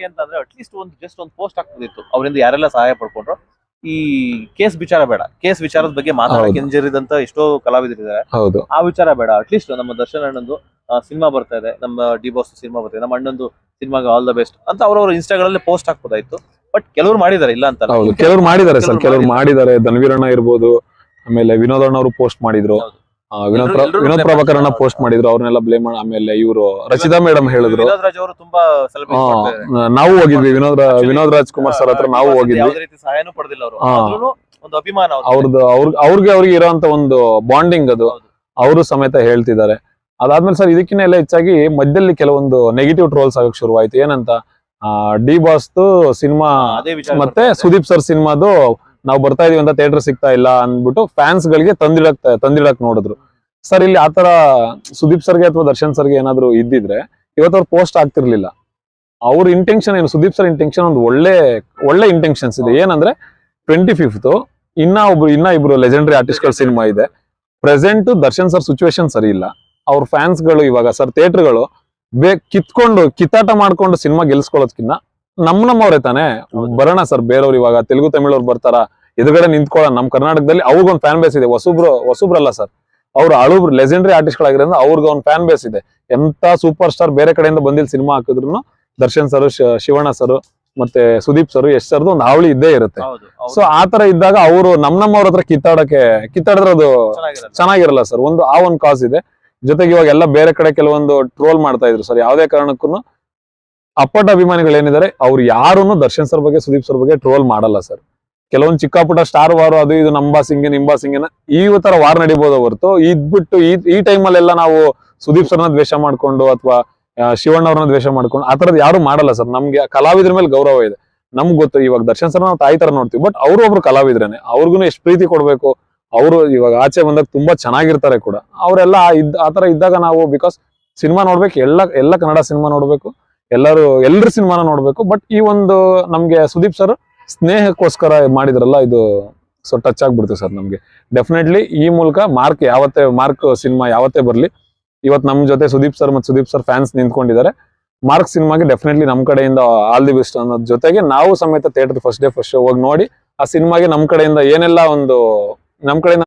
ಯಾಕೆ ಅಂತಂದ್ರೆ ಅಟ್ಲೀಸ್ಟ್ ಒಂದು ಜಸ್ಟ್ ಒಂದು ಪೋಸ್ಟ್ ಹಾಕ್ಬೋದಿತ್ತು ಅವರಿಂದ ಯಾರೆಲ್ಲ ಸಹಾಯ ಪಡ್ಕೊಂಡ್ರು? ಈ ಕೇಸ್ ವಿಚಾರ ಬೇಡ. ಕೇಸ್ ವಿಚಾರದ ಬಗ್ಗೆ ಮಾತಾಡಕ್ಕೆ. ಹಿಂಜರಿದಂತ ಎಷ್ಟೋ ಕಲಾವಿದರಿದ್ದಾರೆ. ಹೌದು. ಆ ವಿಚಾರ ಬೇಡ. ಅಟ್ಲೀಸ್ಟ್ ನಮ್ಮ ದರ್ಶನ್ ಅಣ್ಣಂದು ಸಿನಿಮಾ ಬರ್ತಾ ಇದೆ. ನಮ್ಮ ಡಿ ಬಾಸ್ ಸಿನಿಮಾ ಬರ್ತಾ ಇದೆ. ನಮ್ಮ ಅಣ್ಣಂದು ಸಿನಿಮಾಗೆ ಆಲ್ ದ ಬೆಸ್ಟ್ ಅಂತ ಅವ್ರವ್ರ ಇನ್ಸ್ಟಾಗಳಲ್ಲಿ ಪೋಸ್ಟ್ ಹಾಕ್ಬೋದಾಯ್ತು. ಬಟ್ ಕೆಲವ್ರು ಮಾಡಿದ್ದಾರೆ ಇಲ್ಲ ಅಂತ ಕೆಲವ್ರು ಮಾಡಿದ್ದಾರೆ ಸರ್. ಕೆಲವ್ರು ಮಾಡಿದ್ದಾರೆ. ಧನ್ವೀರಣ್ಣ ಇರ್ಬೋದು ಆಮೇಲೆ ವಿನೋದ್ ಅಣ್ಣ ಅವರು ಪೋಸ್ಟ್ ಮಾಡಿದ್ರು ವಿನೋದ್ ವಿನೋದ್ blame ಪ್ರಭಾಕರ್ ಅಣ್ಣ ಪೋಸ್ಟ್ ಮಾಡಿದ್ರು ಅವ್ರನ್ನೆಲ್ಲ ಬ್ಲೇಮ್ ಮಾಡಿ ಆಮೇಲೆ ಇವರು ರಚಿತಾ ಮೇಡಮ್ ಹೇಳಿದ್ರು. ತುಂಬಾ ನಾವು ಹೋಗಿದ್ವಿ ವಿನೋದ್ ವಿನೋದ್ ರಾಜ್ಕುಮಾರ್ ಸರ್ ಹತ್ರ ನಾವು ಹೋಗಿದ್ವಿ. ಸಹಾಯನೂ ಪಡೆದಿಲ್ಲ ಅವರು. ಒಂದು ಅಭಿಮಾನ ಅವ್ರಿಗೆ. ಅವ್ರದ್ದು ಅವ್ರ ಅವ್ರಿಗೆ ಅವ್ರಿಗೆ ಇರೋಂತ ಒಂದು ಬಾಂಡಿಂಗ್ ಅದು. ಅವರು ಸಮೇತ ಹೇಳ್ತಿದ್ದಾರೆ. ಅದಾದ್ಮೇಲೆ ಸರ್ ಇದಕ್ಕಿಂತ ಎಲ್ಲ ಹೆಚ್ಚಾಗಿ ಮಧ್ಯದಲ್ಲಿ ಕೆಲವೊಂದು ನೆಗೆಟಿವ್ ಟ್ರೋಲ್ಸ್ ಆಗಕ್ ಶುರುವಾಯ್ತು. ಏನಂತ ಡಿ ಬಾಸ್ದು ಸಿನಿಮಾ ಮತ್ತೆ ಸುದೀಪ್ ಸರ್ ಸಿನಿಮಾದು ನಾವು ಬರ್ತಾ ಇದೀವಿ ಅಂತ ಥಿಯೇಟರ್ ಸಿಗ್ತಾ ಇಲ್ಲ ಅಂದ್ಬಿಟ್ಟು ಫ್ಯಾನ್ಸ್ ಗಳಿಗೆ ತಂದಿಡಕ್ ತಂದಿಡಕ್ ನೋಡಿದ್ರು. ಸರ್ ಇಲ್ಲಿ ಆತರ ಸುದೀಪ್ ಸರ್ಗೆ ಅಥವಾ ದರ್ಶನ್ ಸರ್ಗೆ ಏನಾದ್ರು ಇದ್ದಿದ್ರೆ ಇವತ್ತು ಅವ್ರು ಪೋಸ್ಟ್ ಆಗ್ತಿರ್ಲಿಲ್ಲ. ಅವ್ರ ಇಂಟೆನ್ಷನ್ ಏನು? ಸುದೀಪ್ ಸರ್ ಇಂಟೆನ್ಷನ್ ಒಂದು ಒಳ್ಳೆ ಒಳ್ಳೆ ಇಂಟೆನ್ಷನ್ಸ್ ಇದೆ. ಏನಂದ್ರೆ ಟ್ವೆಂಟಿ ಫಿಫ್ತ್ ಇನ್ನ ಒಬ್ರು, ಇನ್ನ ಇಬ್ರು ಲೆಜೆಂಡರಿ ಆರ್ಟಿಸ್ಟ್ಗಳ ಸಿನಿಮಾ ಇದೆ. ಪ್ರೆಸೆಂಟ್ ದರ್ಶನ್ ಸರ್ ಸಿಚುವೇಶನ್ ಸರಿ ಇಲ್ಲ. ಅವ್ರ ಫ್ಯಾನ್ಸ್ಗಳು ಇವಾಗ ಸರ್ ಥಿಯೇಟರ್ಗಳು ಬೇ, ಕಿತ್ಕೊಂಡು, ಕಿತ್ತಾಟ ಮಾಡ್ಕೊಂಡು ಸಿನಿಮಾ ಗೆಲ್ಸ್ಕೊಳ್ಳೋದ್ಕಿನ್ನ ನಮ್ ನಮ್ಮವ್ರೆ ತಾನೇ. ಬರೋಣ ಸರ್ ಬೇರೆಯವ್ರು ಇವಾಗ ತೆಲುಗು ತಮಿಳವ್ರು ಬರ್ತಾರ? ಎದುರುಗಡೆ ನಿಂತ್ಕೊಳ್ಳೋಣ. ನಮ್ ಕರ್ನಾಟಕದಲ್ಲಿ ಅವ್ರಿಗೊಂದು ಫ್ಯಾನ್ ಬೇಸ್ ಇದೆ. ಹೊಸಬ್ರು ಹೊಸಬ್ರಲ್ಲ ಸರ್. ಅವ್ರು ಅಳುಬ್ರು ಲೆಜೆಂಡರಿ ಆರ್ಟಿಸ್ಟ್ಗಳಾಗಿರೋದ್ರಿಂದ ಅವ್ರಿಗೆ ಒಂದು ಫ್ಯಾನ್ ಬೇಸ್ ಇದೆ. ಎಂತ ಸೂಪರ್ ಸ್ಟಾರ್ ಬೇರೆ ಕಡೆಯಿಂದ ಬಂದಿಲ್ ಸಿನಿಮಾ ಹಾಕಿದ್ರು ದರ್ಶನ್ ಸರ್ ಶಿವಣ್ಣ ಸರ್ ಮತ್ತೆ ಸುದೀಪ್ ಸರ್ ಯಶ್ ಸರ್ದು ಒಂದು ಹಾವಳಿ ಇದ್ದೇ ಇರುತ್ತೆ. ಸೊ ಆತರ ಇದ್ದಾಗ ಅವರು ನಮ್ ನಮ್ಮವ್ರ ಹತ್ರ ಕಿತ್ತಾಡಕ್ಕೆ ಕಿತ್ತಾಡಿದ್ರೆ ಅದು ಚೆನ್ನಾಗಿರಲ್ಲ. ಚೆನ್ನಾಗಿರಲ್ಲ ಸರ್. ಒಂದು ಆ ಒಂದು ಕಾಸ್ ಇದೆ. ಜೊತೆಗೆ ಇವಾಗ ಎಲ್ಲ ಬೇರೆ ಕಡೆ ಕೆಲವೊಂದು ಟ್ರೋಲ್ ಮಾಡ್ತಾ ಇದ್ರು ಸರ್. ಯಾವ್ದೇ ಕಾರಣಕ್ಕೂ ಅಪ್ಪಟ ಅಭಿಮಾನಿಗಳು ಏನಿದ್ದಾರೆ ಅವ್ರು ಯಾರನ್ನು ದರ್ಶನ್ ಸರ್ ಬಗ್ಗೆ, ಸುದೀಪ್ ಸರ್ ಬಗ್ಗೆ ಟ್ರೋಲ್ ಮಾಡಲ್ಲ ಸರ್ ಕೆಲವೊಂದು ಚಿಕ್ಕ ಪುಟ್ಟ ಸ್ಟಾರ್ ವಾರು ಅದು ಇದು ನಂಬಾ ಸಿಂಗೆ ನಿಂಬಾ ಸಿಂಗೆನ, ಈ ತರ ವಾರ್ ನಡಿಬಹುದು ಹೊರತು, ಇದ್ಬಿಟ್ಟು ಈ ಈ ಟೈಮಲ್ಲೆಲ್ಲ ನಾವು ಸುದೀಪ್ ಸರ್ನ ದ್ವೇಷ ಮಾಡ್ಕೊಂಡು ಅಥವಾ ಶಿವಣ್ಣ ಅವ್ರನ್ನ ದ್ವೇಷ ಮಾಡ್ಕೊಂಡು, ಆ ತರದ್ ಯಾರು ಮಾಡಲ್ಲ ಸರ್ ನಮ್ಗೆ ಕಲಾವಿದ್ರ ಮೇಲೆ ಗೌರವ ಇದೆ. ನಮ್ಗೆ ಗೊತ್ತು, ಇವಾಗ ದರ್ಶನ್ ಸರ್ ನಾವು ತಾಯಿ ತರ ನೋಡ್ತೀವಿ ಬಟ್ ಅವರು ಒಬ್ರು ಕಲಾವಿದ್ರೇನೆ. ಅವ್ರಿಗೂ ಎಷ್ಟು ಪ್ರೀತಿ ಕೊಡ್ಬೇಕು, ಅವರು ಇವಾಗ ಆಚೆ ಬಂದಾಗ ತುಂಬಾ ಚೆನ್ನಾಗಿರ್ತಾರೆ ಕೂಡ. ಅವರೆಲ್ಲ ಇದ್ ಆತರ ಇದ್ದಾಗ ನಾವು ಬಿಕಾಸ್ ಸಿನಿಮಾ ನೋಡ್ಬೇಕು, ಎಲ್ಲ ಎಲ್ಲ ಕನ್ನಡ ಸಿನಿಮಾ ನೋಡ್ಬೇಕು. ಎಲ್ಲರೂ ಎಲ್ಲರ ಸಿನಿಮಾನ ನೋಡ್ಬೇಕು. ಬಟ್ ಈ ಒಂದು ನಮ್ಗೆ ಸುದೀಪ್ ಸರ್ ಸ್ನೇಹಕ್ಕೋಸ್ಕರ ಮಾಡಿದ್ರಲ್ಲ, ಇದು ಸೊ ಟಚ್ ಆಗ್ಬಿಡ್ತು ಸರ್ ನಮ್ಗೆ. ಡೆಫಿನೆಟ್ಲಿ ಈ ಮೂಲಕ ಮಾರ್ಕ್ ಯಾವತ್ತೇ ಮಾರ್ಕ್ ಸಿನಿಮಾ ಯಾವತ್ತೇ ಬರ್ಲಿ ಇವತ್ತು ನಮ್ ಜೊತೆ ಸುದೀಪ್ ಸರ್ ಮತ್ತು ಸುದೀಪ್ ಸರ್ ಫ್ಯಾನ್ಸ್ ನಿಂತ್ಕೊಂಡಿದ್ದಾರೆ. ಮಾರ್ಕ್ ಸಿನಿಮಾಗೆ ಡೆಫಿನೆಟ್ಲಿ ನಮ್ ಕಡೆಯಿಂದ ಆಲ್ ದಿ ಬೆಸ್ಟ್ ಅನ್ನೋದ್ ಜೊತೆಗೆ ನಾವು ಸಮೇತ theatre first day first show ಹೋಗಿ ನೋಡಿ, ಆ ಸಿನಿಮಾಗೆ ನಮ್ ಕಡೆಯಿಂದ ಏನೆಲ್ಲ ಒಂದು, ನಮ್ ಕಡೆಯಿಂದ